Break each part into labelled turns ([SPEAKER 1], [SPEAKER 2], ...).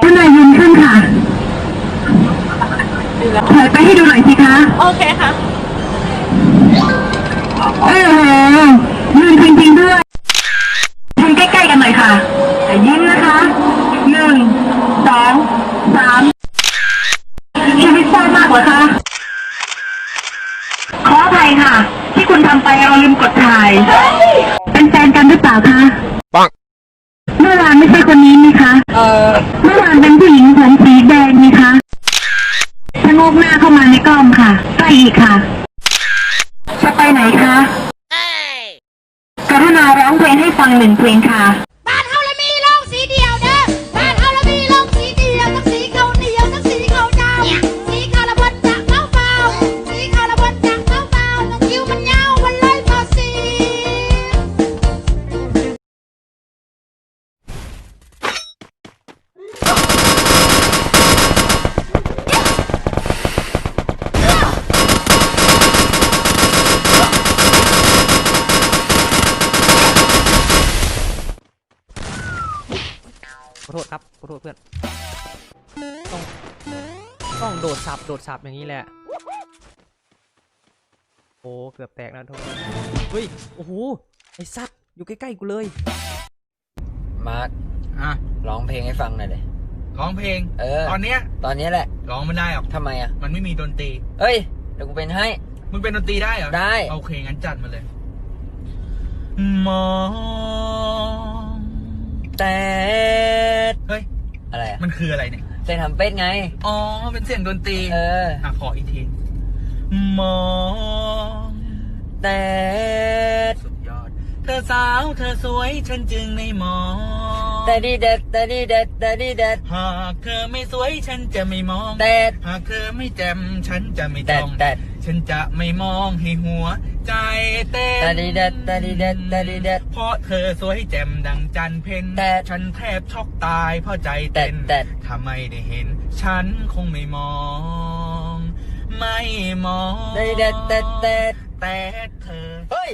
[SPEAKER 1] ท่านนายยืนขึ้นค่ะถอยไปให้ดูหน่อยสิคะ
[SPEAKER 2] โอเคค่ะ
[SPEAKER 1] เออยืนจริงๆด้วยทำใกล้ๆกันหน่อยค่ะยิ้มนะคะหนึ่งสองสามชีวิตสั้นมากเหรอคะ ขออภัยค่ะ ที่คุณทำไปเราลืมกดถ่าย เป็นแฟนกันหรือเปล่าคะ
[SPEAKER 3] ปัง
[SPEAKER 1] เมื่อวานไม่ใช่คนนี้นี่คะ
[SPEAKER 2] เออ
[SPEAKER 1] เมื่อวานเป็นผู้หญิงผมสีแดงนี่คะชะโงกหน้าเข้ามาในกล้องค่ะใกล้อีกค่ะ จะไปไหนคะกรุณาร้องเพลงให้ฟังหนึ่งเพลงค่ะ
[SPEAKER 4] บ้านเฮาละ
[SPEAKER 5] ต้องต้องโดดสับโดดสับอย่างนี้แหละ โอ้เกือบแตกนะทุกคนเฮ้ย โอ้โห ไอ้สัตว์อยู่ใกล้ๆกูเลย
[SPEAKER 6] มาร์ค
[SPEAKER 7] อะ
[SPEAKER 6] ร้องเพลงให้ฟังหน่อยเลย
[SPEAKER 7] ร้องเพลง
[SPEAKER 6] เออ
[SPEAKER 7] ตอนเนี้ย
[SPEAKER 6] ตอนนี้แหละ
[SPEAKER 7] ร้องไม่ได้หรอก
[SPEAKER 6] ทำไมอะ
[SPEAKER 7] มันไม่มีดนตรี
[SPEAKER 6] เอ้ย เดี๋ยวกูเป็นให้
[SPEAKER 7] มึงเป็นดนตรีได้เหรอ
[SPEAKER 6] ได้
[SPEAKER 7] โอเค งั้นจัดมาเลย มอง
[SPEAKER 6] แต่
[SPEAKER 7] เฮ้ย
[SPEAKER 6] อะไรอะ
[SPEAKER 7] มันคืออะไรเนี่ย
[SPEAKER 6] เส้นทำเป็ดไง
[SPEAKER 7] อ๋อ เป็นเสียงดนตรี
[SPEAKER 6] เออ
[SPEAKER 7] อะขออีกทีมอง
[SPEAKER 6] แต่
[SPEAKER 7] สุดยอด เธอสาวเธอสวยฉันจึงไม่มอง
[SPEAKER 6] แต่ดีเด็ดแต่ดีเด็ดแต่ดีเด็ด
[SPEAKER 7] หากเธอไม่สวยฉันจะไม่มอง
[SPEAKER 6] แต่
[SPEAKER 7] หากเธอไม่แจ่มฉันจะไม่
[SPEAKER 6] แต่
[SPEAKER 7] จ้อง
[SPEAKER 6] แต่
[SPEAKER 7] ฉันจะไม่มองให้หัว ใจเต้น
[SPEAKER 6] แต่ดีเด็ดแต่ดีเด็ดแต่ดีเด็ด
[SPEAKER 7] เพราะเธอสวยแจ่มดังจันทร์เพ็ญ
[SPEAKER 6] แต่
[SPEAKER 7] ฉันแทบช็อกตายเพราะใจ
[SPEAKER 6] แต่
[SPEAKER 7] เต้น
[SPEAKER 6] แต่
[SPEAKER 7] ถ้าไม่ได้เห็น ฉันคงไม่มอง ไม่มอง
[SPEAKER 6] แต่ดีเด็ดแต่แต่
[SPEAKER 7] แต่เธอ
[SPEAKER 6] เฮ้ย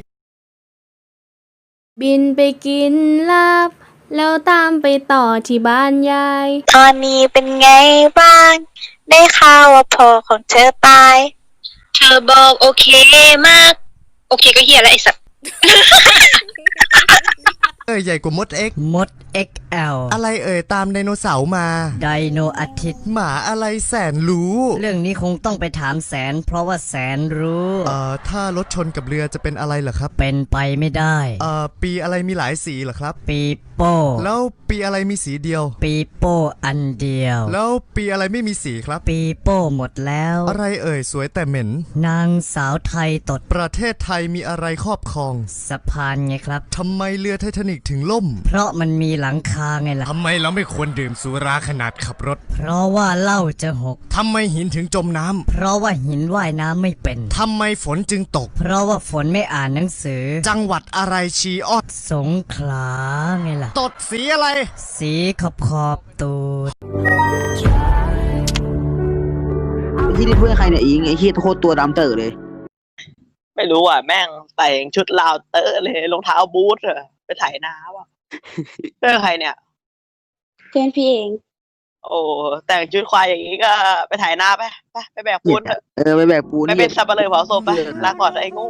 [SPEAKER 8] บินไปกินลาบ แล้วตามไปต่อที่บ้านยาย
[SPEAKER 9] ตอนนี้เป็นไงบ้าง ได้ข่าวว่าพ่อของเธอตายเธ อบอกโอเคมาก โอเคก็เฮียแล้วไอ้สัตว์
[SPEAKER 3] เอ้ยใหญ่กว่ามดเอ็ก
[SPEAKER 10] มด XL
[SPEAKER 3] อะไรเอ่ยตามไดโนเสาร์มา
[SPEAKER 10] ไดโนอาทิตย์
[SPEAKER 3] หมาอะไรแสนรู้
[SPEAKER 10] เรื่องนี้คงต้องไปถามแสน เพราะว่าแสนรู้
[SPEAKER 3] เอ่ อถ้ารถชนกับเรือจะเป็นอะไรเหรอครับ
[SPEAKER 10] เป็นไปไม่ได้
[SPEAKER 3] เอ่อปีอะไรมีหลายสีเหรอครับ
[SPEAKER 10] ปีโป้
[SPEAKER 3] แล้วปีอะไรมีสีเดียว
[SPEAKER 10] ปีโป้อันเดียว
[SPEAKER 3] แล้วปีอะไรไม่มีสีครับ
[SPEAKER 10] ปีโป้หมดแล้ว
[SPEAKER 3] อะไรเอ่ยสวยแต่เหม็น
[SPEAKER 10] นางสาวไทยตด
[SPEAKER 3] ประเทศไทยมีอะไรครอบครอง
[SPEAKER 10] สะพานไงครับ
[SPEAKER 3] ทำไมเรือไททานิกถึงล่ม
[SPEAKER 10] เพราะมันมีหลังคาไงล่ะ
[SPEAKER 3] ทำไมเราไม่ควรดื่มสุราขนาดขับรถ
[SPEAKER 10] เพราะว่าเหล้าจะหก
[SPEAKER 3] ทำไมหินถึงจมน้ำ
[SPEAKER 10] เพราะว่าหินว่ายน้ำไม่เป็น
[SPEAKER 3] ทำไมฝนจึงตก
[SPEAKER 10] เพราะว่าฝนไม่อ่านหนังสือ
[SPEAKER 3] จังหวัดอะไรชีออด
[SPEAKER 10] สงขลาไงล่ะ
[SPEAKER 3] ตดสีอะไร
[SPEAKER 10] สีขอบขอบตูด
[SPEAKER 11] ที่นี่เพื่อนใครเนี่ยอิงไอ้ที่โคตรตัวดำเต๋อเลย
[SPEAKER 12] ไม่รู้อะ แม่งแต่งชุดลาวเตอร์เลยรองเท้าบูทอะไปไถนาว่ะเพื่อนใครเนี่ย
[SPEAKER 9] เพื่อนพี่เอง
[SPEAKER 12] โอ้แต่งชุดควายอย่างนี้ก็ไปไถนาไปไปไปแบกปูนเถอะ
[SPEAKER 11] เออไปแบกปูน
[SPEAKER 12] ไม่เป็นสับปะเลยเผาศพไปลาก่อนไอ้โงู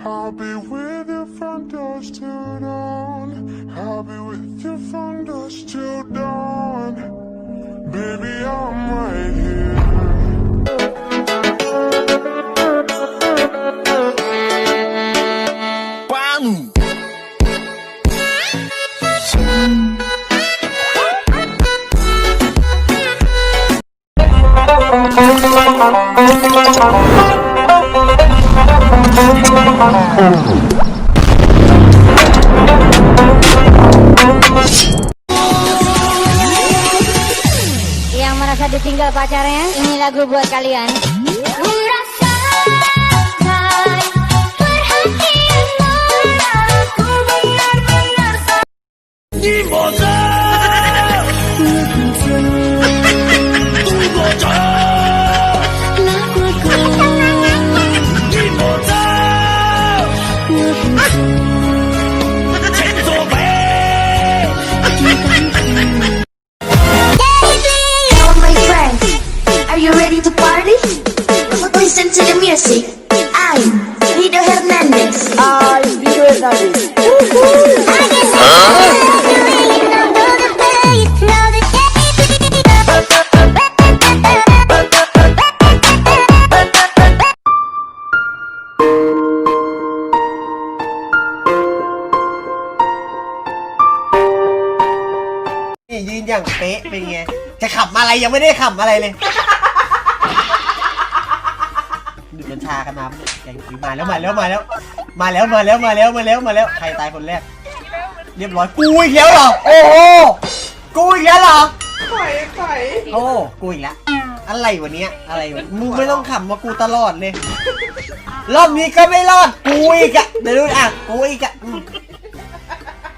[SPEAKER 3] I'll be with you from dusk till dawn. I'll be with you from dusk till dawn. Baby, I'm right here.
[SPEAKER 4] Ditinggal pacarnya, ini lagu buat kalian.
[SPEAKER 3] music. I'm Vito Hernandez. I'm Vito
[SPEAKER 13] Hernandez. นี่ยืนอย่างเป๊ะเป็นไง จะขับอะไรยังไม่ได้ขับอะไรเลย กัญชากันมาปะเนี่ยยังมาแล้วมาแล้วมาแล้วมาแล้วมาแล้วมาแล้วมาแล้วมาแล้วใครตายคนแรก เรียบร้อยกูอีกแล้วเหรอโอ้โหกูอีกแล้วเหรอโอ้กูอีกแล้วอะไรวะเนี้ยอะไรวะมึงไม่ต้องขำมากูตลอดเลยรอบนี้ก็ไม่รอดกูอีกอะเดี๋ยวดูอะกูอีกอะอืม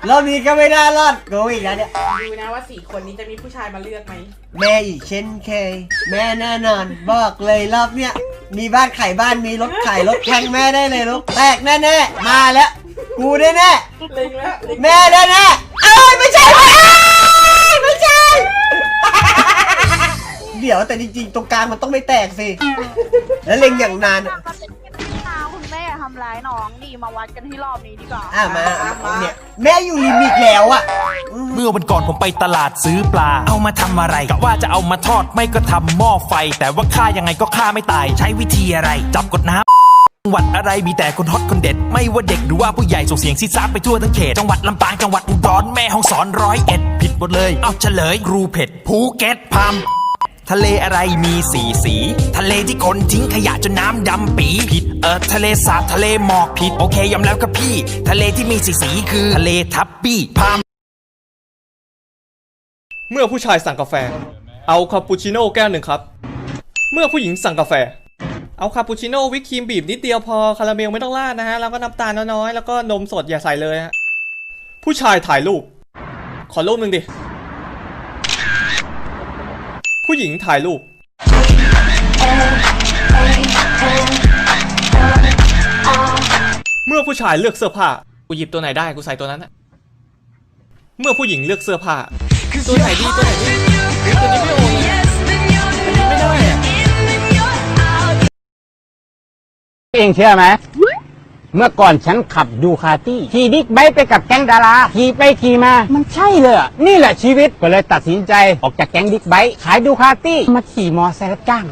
[SPEAKER 13] รอบนี้ก็ไม่น่ารอดกูอีกแล้วเนี่ย
[SPEAKER 7] ดูนะว่าสี่คนนี้จะมีผู้ชายมาเลือกไหม
[SPEAKER 13] แม่อีกเช่นเคย แม่แน่นอน บอกเลยรอบเนี้ย มีบ้านขายบ้านมีรถขายรถแข่งแม่ได้เลยลูกแตกแน่ๆมาแล้ว กูแน่แน่
[SPEAKER 7] เล็งแล้วเล็ง
[SPEAKER 13] ๆแม่แน่แน่ๆเอ้ยไม่ใช่เว้ยเอ้ยไม่ใช่ เดี๋ยวแต่จริงๆ ตรงกลางมันต้องไม่แตกสิ แล้วเล็งอย่างนานอะ
[SPEAKER 14] คุณ แม่ทำร้ายน้องดีมาวัดกันที่รอบนี้ดีกว่า
[SPEAKER 13] อะมาเนี่ยแม่อยู่ลิมิตแล้วอะ
[SPEAKER 15] เมื่อวันก่อนผมไปตลาดซื้อปลา เอามาทำอะไรกะว่าจะเอามาทอดไม่ก็ทำหม้อไฟ แต่ว่าฆ่ายังไงก็ฆ่าไม่ตาย ใช้วิธีอะไร จับกดน้ำจังหวัดอะไรมีแต่คนฮอตคนเด็ด ไม่ว่าเด็กหรือว่าผู้ใหญ่ส่งเสียงซีดซาดไปทั่วทั้งเขตจังหวัดลำปางจังหวัดอุดรแม่ฮ่องสอนร้อยเอ็ดผิดหมดเลย เอาเฉลยรูเผ็ดภูเก็ตพาม ทะเลอะไรมีสีสี ทะเลที่คนทิ้งขยะจนน้ำดำปีผิดเออทะเลสาบทะเลหมอกผิดโอเคยอมแล้วครับพี่ ทะเลที่มีสีสีคือทะเลทับปี้พาม
[SPEAKER 16] เมื่อผู้ชายสั่งกาแฟ เอาคาปูชิโน่แก้วหนึ่งครับ เมื่อผู้หญิงสั่งกาแฟ เอาคาปูชิโน่วิปครีมบีบนิดเดียวพอคาราเมลไม่ต้องราดนะฮะแล้วก็น้ำตาลน้อยๆแล้วก็นมสดอย่าใส่เลยฮะผู้ชายถ่ายรูป ขอรูปหนึ่งดิ ผู้หญิงถ่ายรูป เมื่อผู้ชายเลือกเสื้อผ้า กูหยิบตัวไหนได้กูใส่ตัวนั้นอะเมื่อผู้หญิงเลือกเสื้อผ้า ตัวไหนดีตัวไหนดีตัวนี้ไม่โอเลยอันนี้ไม่ได้อะ
[SPEAKER 17] เองเชื่อไหม เมื่อก่อนฉันขับดูคาตี้ขี่บิ๊กไบค์ไปกับแก๊งดาราขี่ไปขี่มา มันใช่เลยอะนี่แหละชีวิตก็เลยตัดสินใจออกจากแก๊งบิ๊กไบค์ขายดูคาตี้มาขี่มอไซค์รับจ้าง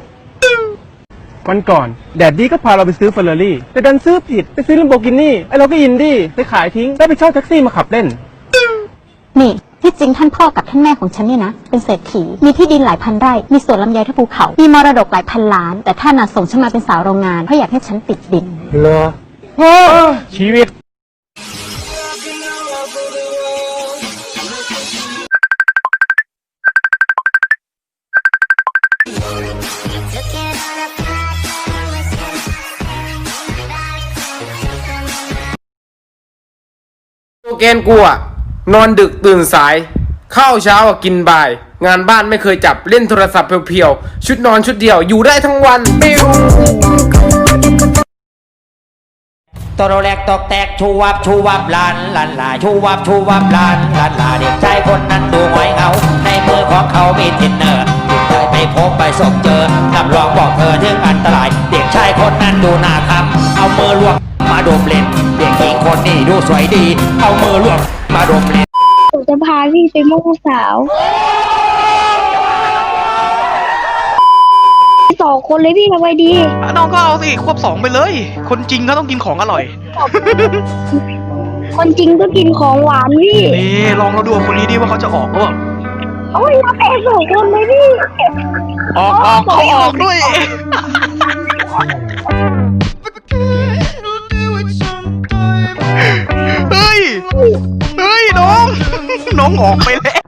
[SPEAKER 18] วันก่อนแดดดี้ก็พาเราไปซื้อเฟอร์รารี่แต่ดันซื้อผิดไปซื้อลัมโบกินี่ไอเราก็ยินดี้ไปขายทิ้งแล้วไปเช่าแท็กซี่มาขับเล่น
[SPEAKER 14] นี่ที่จริงท่านพ่อกับท่านแม่ของฉันเนี่ยนะ เป็นเศรษฐีมีที่ดินหลายพันไร่ มีสวนลำไยที่ภูเขา มีมรดกหลายพันล้าน แต่ท่านน่ะส่งฉันมาเป็นสาวโรงงานเพราะอยากให้ฉันติดดิน
[SPEAKER 18] เหรอโอ้ ชีวิต
[SPEAKER 17] เกณฑ์กูอะนอนดึกตื่นสาย ข้าวเช้าอะกินบ่าย งานบ้านไม่เคยจับเล่นโทรศัพท์เพียวๆ ชุดนอนชุดเดียวอยู่ได้ทั้งวันไม่รู้
[SPEAKER 19] ตโรแรกตอกแตกชูวับชูวับลานลานลาชูวับชูวับลานลานลาเด็กชายคนนั้นดูหงอยเหงาในมือของเขามีทินเนอร์จิตใจไปพบไปสบเจอนับรองบอกเธอถึงอันตราย เด็กชายคนนั้นดูน่าทำเอามือลวกมาดมเล่น เด็กหญิงคนนี้ดูสวยดี เอามือลวกมาดมเล่น
[SPEAKER 14] ผมจะพาพี่ไปมุ่งสาว องคนเลยพี่ทำไงดี
[SPEAKER 7] น้องก็เอาสิควบสองไปเลย คนจริงก็ต้องกินของอร่อย
[SPEAKER 14] คนจริงก็กินของหวานพี่
[SPEAKER 7] นี่ลองเราดูคนนี้ดิว่าเขาจะออกหรือเปล่า
[SPEAKER 14] โอ้ยมาแปสองคนเลยพี่
[SPEAKER 7] ออกออกเขาออกด้วย เฮ้ย เฮ้ย น้อง น้องออกไปแล้ว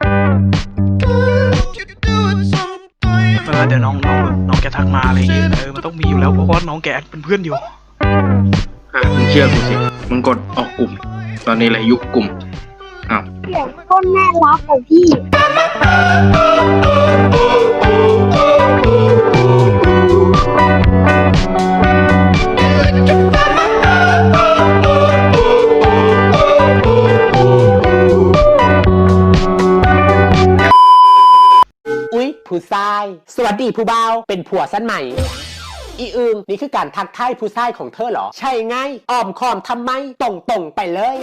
[SPEAKER 7] ออเดี๋ยวน้องน้องน้องแกทักมาอะไรอย่างเงี้ยเออมันต้องมีอยู่แล้วเพราะว่าน้องแกเป็นเพื่อนอยู่
[SPEAKER 18] มึงเชื่อกูสิมึงกดออกกลุ่ม ตอนนี้แหละยุคกลุ่มอ้าว
[SPEAKER 14] เสียงต้นน่ารักของพี่
[SPEAKER 17] สวัสดีผู้บ่าว เป็นผัวสั้นใหม่อีอึงนี่คือการทักทายผู้ชายของเธอเหรอ ใช่ไงอ้อมคอมทำไมตรงตรงไปเลย